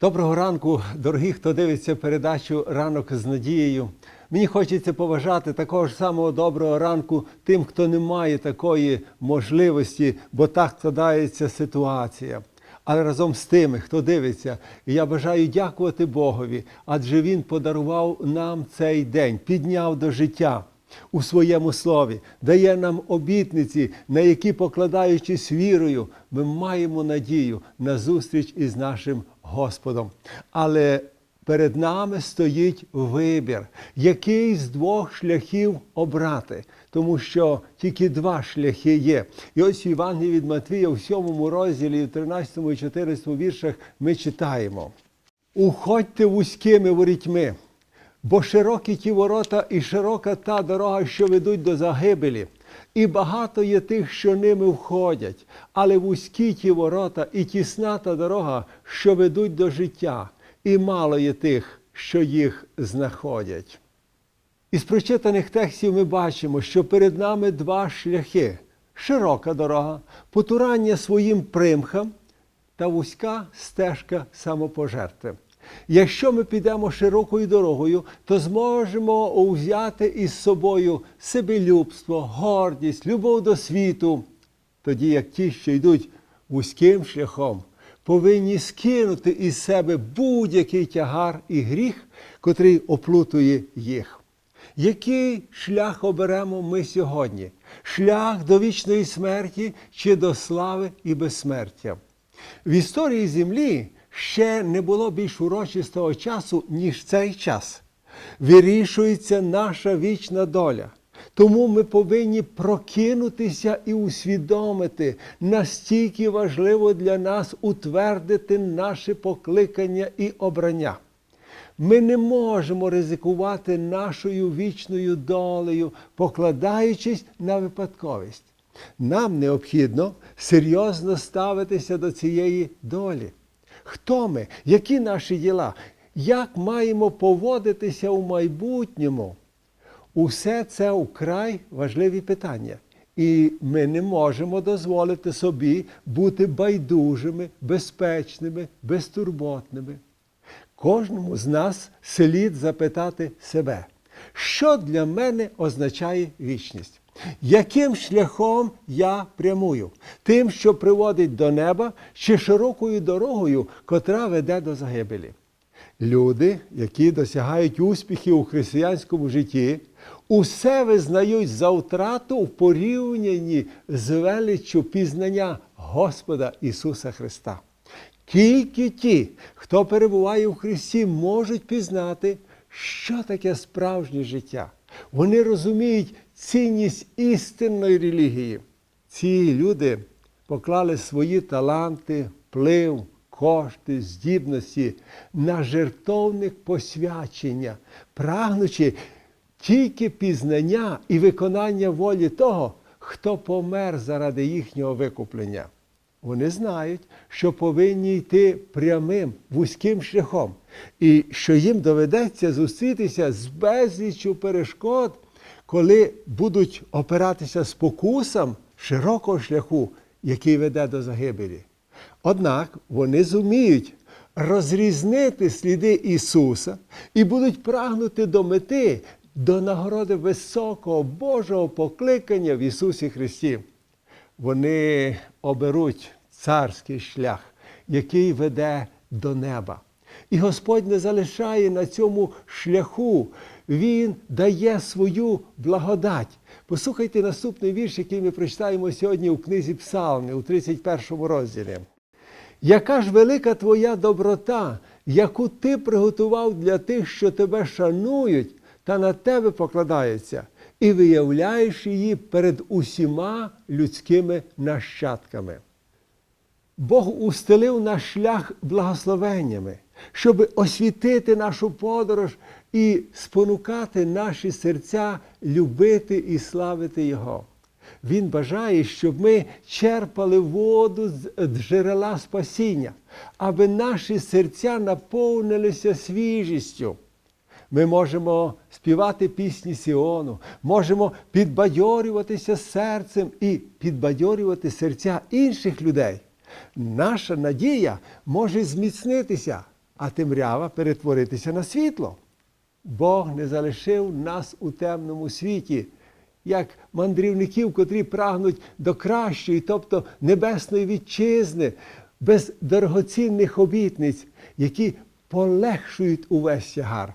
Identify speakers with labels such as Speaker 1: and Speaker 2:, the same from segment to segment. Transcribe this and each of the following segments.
Speaker 1: Доброго ранку, дорогі, хто дивиться передачу Ранок з надією. Мені хочеться поважати такого ж самого доброго ранку тим, хто не має такої можливості, бо так складається ситуація. Але разом з тими, хто дивиться, я бажаю дякувати Богові, адже Він подарував нам цей день, підняв до життя у своєму слові, дає нам обітниці, на які, покладаючись вірою, ми маємо надію на зустріч із нашим Господом. Але перед нами стоїть вибір, який з двох шляхів обрати, тому що тільки два шляхи є. І ось в Євангелії від Матвія, в 7 розділі, в 13 і 14 віршах ми читаємо: Уходьте вузькими ворітьми, бо широкі ті ворота і широка та дорога, що ведуть до загибелі. І багато є тих, що ними входять, але вузькі ті ворота і тісна та дорога, що ведуть до життя, і мало є тих, що їх знаходять. Із прочитаних текстів ми бачимо, що перед нами два шляхи: широка дорога, потурання своїм примхам та вузька стежка самопожертви. Якщо ми підемо широкою дорогою, то зможемо взяти із собою себелюбство, гордість, любов до світу, тоді як ті, що йдуть вузьким шляхом, повинні скинути із себе будь-який тягар і гріх, котрий оплутує їх. Який шлях оберемо ми сьогодні? Шлях до вічної смерті чи до слави і безсмертя? В історії землі ще не було більш урочистого часу, ніж цей час. Вирішується наша вічна доля. Тому ми повинні прокинутися і усвідомити, настільки важливо для нас утвердити наше покликання і обрання. Ми не можемо ризикувати нашою вічною долею, покладаючись на випадковість. Нам необхідно серйозно ставитися до цієї долі. Хто ми? Які наші діла? Як маємо поводитися у майбутньому? Усе це вкрай важливі питання. І ми не можемо дозволити собі бути байдужими, безпечними, безтурботними. Кожному з нас слід запитати себе, що для мене означає вічність? Яким шляхом я прямую? Тим, що приводить до неба, чи широкою дорогою, котра веде до загибелі? Люди, які досягають успіхів у християнському житті, усе визнають за втрату в порівнянні з величчю пізнання Господа Ісуса Христа. Тільки ті, хто перебуває в Христі, можуть пізнати, що таке справжнє життя. Вони розуміють цінність істинної релігії. Ці люди поклали свої таланти, вплив, кошти, здібності на жертовник посвячення, прагнучи тільки пізнання і виконання волі того, хто помер заради їхнього викуплення. Вони знають, що повинні йти прямим вузьким шляхом, і що їм доведеться зустрітися з безліччю перешкод, коли будуть опиратися спокусам широкого шляху, який веде до загибелі. Однак вони зуміють розрізнити сліди Ісуса і будуть прагнути до мети, до нагороди високого Божого покликання в Ісусі Христі. Вони оберуть царський шлях, який веде до неба. І Господь не залишає на цьому шляху, Він дає свою благодать. Послухайте наступний вірш, який ми прочитаємо сьогодні у книзі Псалми, у 31 розділі. Яка ж велика твоя доброта, яку ти приготував для тих, що тебе шанують та на тебе покладаються, і виявляєш її перед усіма людськими нащадками. Бог устелив наш шлях благословеннями, щоб освітити нашу подорож і спонукати наші серця любити і славити Його. Він бажає, щоб ми черпали воду з джерела спасіння, аби наші серця наповнилися свіжістю. Ми можемо співати пісні Сіону, можемо підбадьорюватися серцем і підбадьорювати серця інших людей. Наша надія може зміцнитися а темрява перетворитися на світло. Бог не залишив нас у темному світі, як мандрівників, котрі прагнуть до кращої, тобто небесної вітчизни, без дорогоцінних обітниць, які полегшують увесь тягар.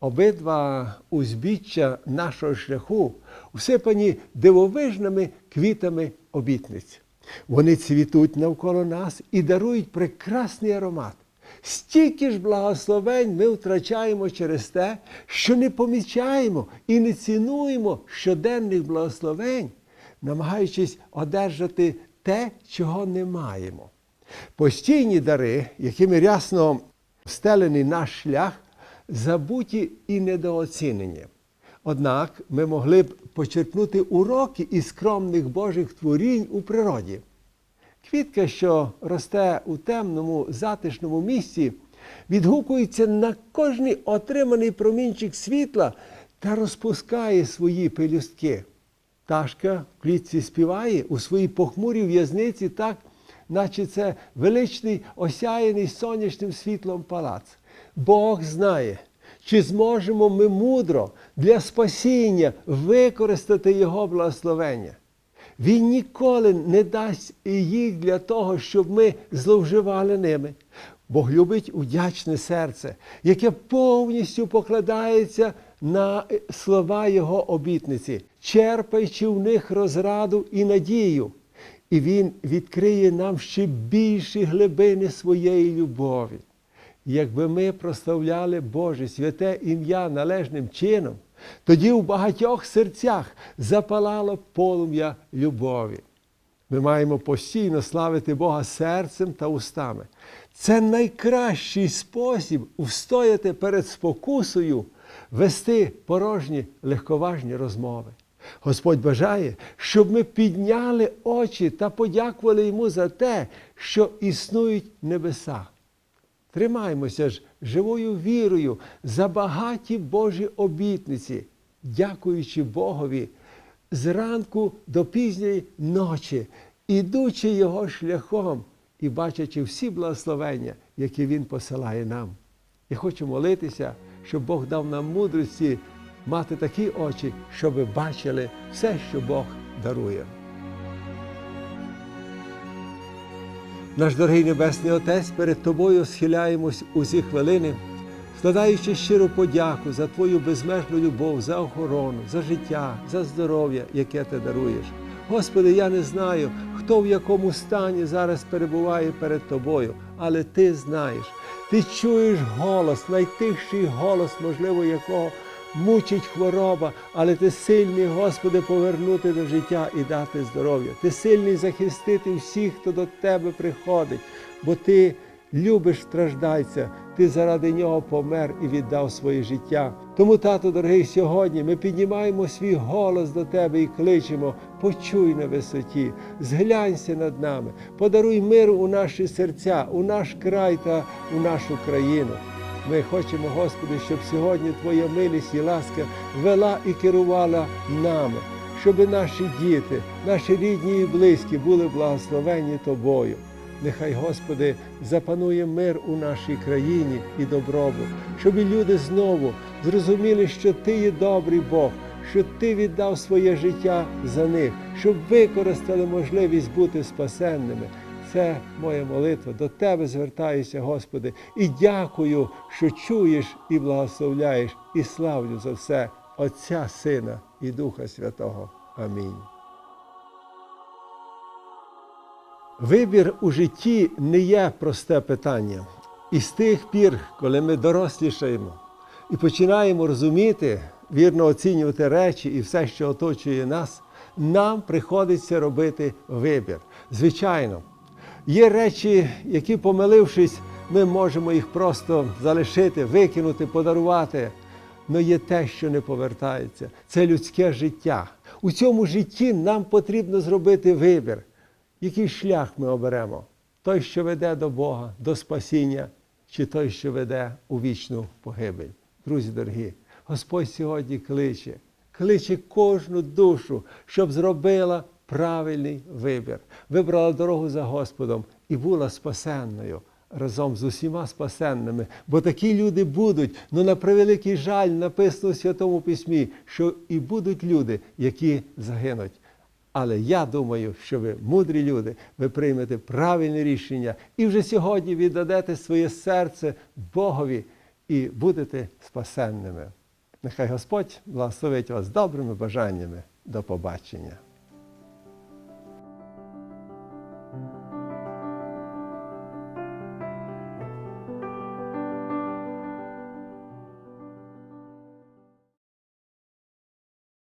Speaker 1: Обидва узбіччя нашого шляху всипані дивовижними квітами обітниць. Вони цвітуть навколо нас і дарують прекрасний аромат. Стільки ж благословень ми втрачаємо через те, що не помічаємо і не цінуємо щоденних благословень, намагаючись одержати те, чого не маємо. Постійні дари, якими рясно встелений наш шлях, забуті і недооцінені. Однак ми могли б почерпнути уроки із скромних Божих творінь у природі. Квітка, що росте у темному, затишному місці, відгукується на кожний отриманий промінчик світла та розпускає свої пелюстки. Пташка в клітці співає у своїй похмурій в'язниці так, наче це величний осяяний сонячним світлом палац. Бог знає, чи зможемо ми мудро для спасіння використати Його благословення. Він ніколи не дасть їх для того, щоб ми зловживали ними. Бог любить удячне серце, яке повністю покладається на слова Його обітниці, черпаючи в них розраду і надію. І Він відкриє нам ще більші глибини своєї любові. Якби ми прославляли Боже святе ім'я належним чином, тоді у багатьох серцях запалало полум'я любові. Ми маємо постійно славити Бога серцем та устами. Це найкращий спосіб устояти перед спокусою, вести порожні легковажні розмови. Господь бажає, щоб ми підняли очі та подякували йому за те, що існують небеса. Тримаймося ж живою вірою за багаті Божі обітниці, дякуючи Богові зранку до пізньої ночі, ідучи Його шляхом і бачачи всі благословення, які Він посилає нам. Я хочу молитися, щоб Бог дав нам мудрості мати такі очі, щоб бачили все, що Бог дарує. Наш дорогий Небесний Отець, перед Тобою схиляємось у ці хвилини, складаючи щиру подяку за Твою безмежну любов, за охорону, за життя, за здоров'я, яке ти даруєш. Господи, я не знаю, хто в якому стані зараз перебуває перед Тобою, але Ти знаєш. Ти чуєш голос, найтихший голос, можливо, якого мучить хвороба, але ти сильний, Господи, повернути до життя і дати здоров'я. Ти сильний захистити всіх, хто до Тебе приходить, бо Ти любиш страждайця, Ти заради нього помер і віддав своє життя. Тому, тато, дорогий, сьогодні ми піднімаємо свій голос до Тебе і кличемо, почуй на висоті, зглянься над нами, подаруй мир у наші серця, у наш край та у нашу країну. Ми хочемо, Господи, щоб сьогодні Твоя милість і ласка вела і керувала нами, щоб наші діти, наші рідні і близькі були благословені Тобою. Нехай, Господи, запанує мир у нашій країні і добробут, щоб і люди знову зрозуміли, що Ти є добрий Бог, що Ти віддав своє життя за них, щоб використали можливість бути спасенними. Це моя молитва. До Тебе звертаюся, Господи, і дякую, що чуєш і благословляєш, і славлю за все Отця, Сина і Духа Святого. Амінь. Вибір у житті не є просте питання. І з тих пір, коли ми дорослішаємо і починаємо розуміти, вірно оцінювати речі і все, що оточує нас, нам приходиться робити вибір. Звичайно, є речі, які, помилившись, ми можемо їх просто залишити, викинути, подарувати. Але є те, що не повертається. Це людське життя. У цьому житті нам потрібно зробити вибір, який шлях ми оберемо. Той, що веде до Бога, до спасіння, чи той, що веде у вічну погибель. Друзі дорогі, Господь сьогодні кличе, кличе кожну душу, щоб зробила правильний вибір, вибрала дорогу за Господом і була спасенною. разом з усіма спасенними. Бо такі люди будуть. Ну на превеликий жаль написано в Святому Письмі, що і будуть люди, які загинуть. Але я думаю, що ви мудрі люди, ви приймете правильне рішення і вже сьогодні віддадете своє серце Богові і будете спасенними. Нехай Господь благословить вас добрими бажаннями. До побачення.